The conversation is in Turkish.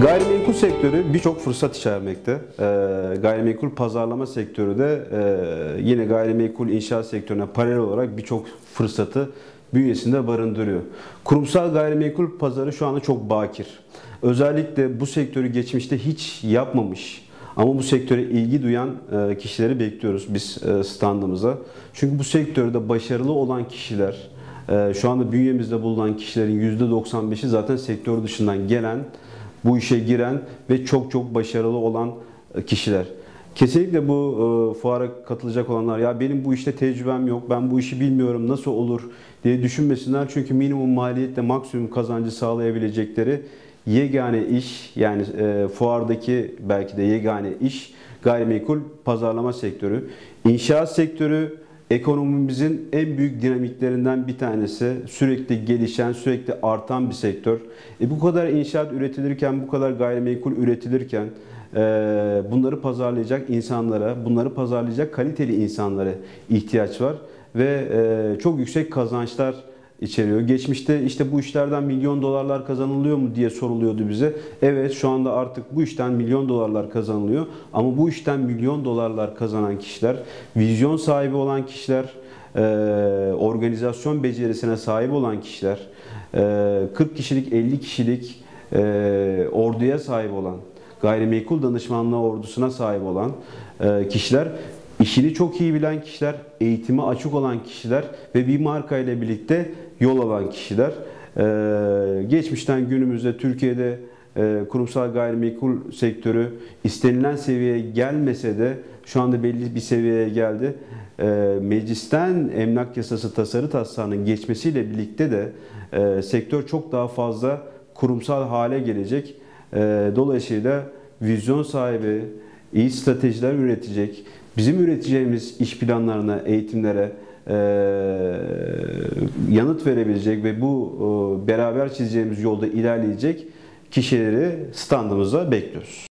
Gayrimenkul sektörü birçok fırsat içermekte. Ee, gayrimenkul pazarlama sektörü de e, yine gayrimenkul inşaat sektörüne paralel olarak birçok fırsatı bünyesinde barındırıyor. Kurumsal gayrimenkul pazarı şu anda çok bakir. Özellikle bu sektörü geçmişte hiç yapmamış ama bu sektöre ilgi duyan e, kişileri bekliyoruz biz e, standımıza. Çünkü bu sektörde başarılı olan kişiler, şu anda bünyemizde bulunan kişilerin %95'i zaten sektör dışından gelen bu işe giren ve çok çok başarılı olan e, kişiler. Kesinlikle bu e, fuara katılacak olanlar ya benim bu işte tecrübem yok, ben bu işi bilmiyorum nasıl olur diye düşünmesinler. Çünkü minimum maliyetle maksimum kazancı sağlayabilecekleri yegane iş yani e, fuardaki belki de yegane iş gayrimenkul pazarlama sektörü. İnşaat sektörü ekonomimizin en büyük dinamiklerinden bir tanesi. Sürekli gelişen, sürekli artan bir sektör. E bu kadar inşaat üretilirken, bu kadar gayrimenkul üretilirken e, bunları pazarlayacak insanlara, bunları pazarlayacak kaliteli insanlara ihtiyaç var ve e, çok yüksek kazançlar içeriyor. Geçmişte işte bu işlerden milyon dolarlar kazanılıyor mu diye soruluyordu bize. Evet şu anda artık bu işten milyon dolarlar kazanılıyor. Ama bu işten milyon dolarlar kazanan kişiler, vizyon sahibi olan kişiler, organizasyon becerisine sahip olan kişiler, 40 kişilik, 50 kişilik orduya sahip olan, gayrimenkul danışmanlığı ordusuna sahip olan kişiler işini çok iyi bilen kişiler, eğitime açık olan kişiler ve bir marka ile birlikte yol alan kişiler. Ee, geçmişten günümüzde Türkiye'de e, kurumsal gayrimenkul sektörü istenilen seviyeye gelmese de şu anda belli bir seviyeye geldi. Ee, meclisten emlak yasası tasarı taslağının geçmesiyle birlikte de e, sektör çok daha fazla kurumsal hale gelecek. E, dolayısıyla vizyon sahibi, iyi stratejiler üretecek, bizim üreteceğimiz iş planlarına, eğitimlere e, yanıt verebilecek ve bu e, beraber çizeceğimiz yolda ilerleyecek kişileri standımıza bekliyoruz.